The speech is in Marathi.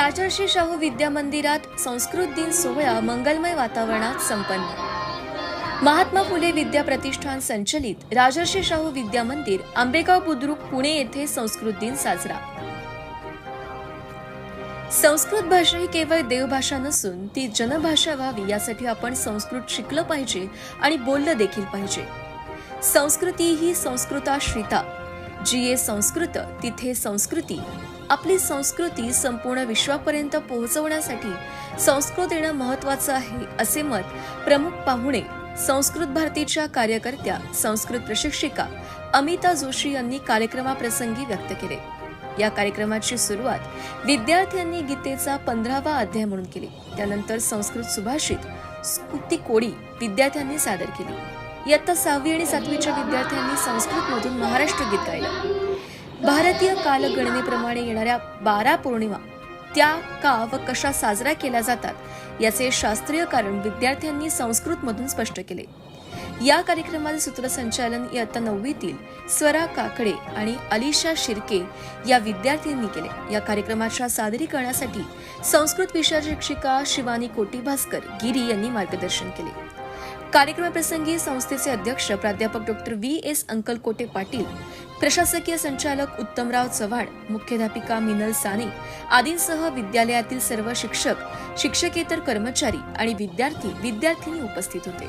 राजर्षी शाहू विद्या मंदिरात संस्कृत दिन सोहळा मंगलमय वातावरणात संपन्न. महात्मा फुले विद्या प्रतिष्ठान संचलित राजर्षी शाहू विद्या मंदिर आंबेगाव बुद्रुक पुणे येथे संस्कृत दिन साजरा. संस्कृत भाषा ही केवळ देवभाषा नसून ती जनभाषा व्हावी यासाठी आपण संस्कृत शिकलं पाहिजे आणि बोललं देखील पाहिजे. संस्कृती ही संस्कृताश्रिता. जी संस्कृत तिथे संस्कृती. आपली संस्कृती संपूर्ण विश्वापर्यंत पोहोचवण्यासाठी संस्कृत येणं महत्वाचं आहे असे मत प्रमुख पाहुणे संस्कृत भारतीच्या कार्यकर्त्या संस्कृत प्रशिक्षिका अमिता जोशी यांनी कार्यक्रमाप्रसंगी व्यक्त केले. या कार्यक्रमाची सुरुवात विद्यार्थ्यांनी गीतेचा पंधरावा अध्याय म्हणून केली. त्यानंतर संस्कृत सुभाषित स्तुती कोडी विद्यार्थ्यांनी सादर केली. इयत्ता सहावी आणि सातवीच्या विद्यार्थ्यांनी संस्कृतमधून महाराष्ट्र गीत गायलं भारतीय कालगणनेप्रमाणे येणाऱ्या बारा पौर्णिमा त्या का व कशा साजऱ्या केल्या जातात याचे शास्त्रीय कारण विद्यार्थ्यांनी संस्कृतमधून स्पष्ट केले. या कार्यक्रमाचे सूत्रसंचालन इयत्ता नववीतील स्वरा काकडे आणि अलिशा शिर्के या विद्यार्थ्यांनी केले. या कार्यक्रमाच्या सादरीकरणासाठी संस्कृत विषयाच्या शिक्षिका शिवानी कोटी भास्कर गिरी यांनी मार्गदर्शन केले. कार्यक्रमाप्रसंगी संस्थेचे अध्यक्ष प्राध्यापक doctor V S Ankalkote Patil प्रशासकीय संचालक उत्तमराव चव्हाण मुख्याध्यापिका मिनल साने आदींसह विद्यालयातील सर्व शिक्षक शिक्षकेतर कर्मचारी आणि विद्यार्थी विद्यार्थिनी उपस्थित होते.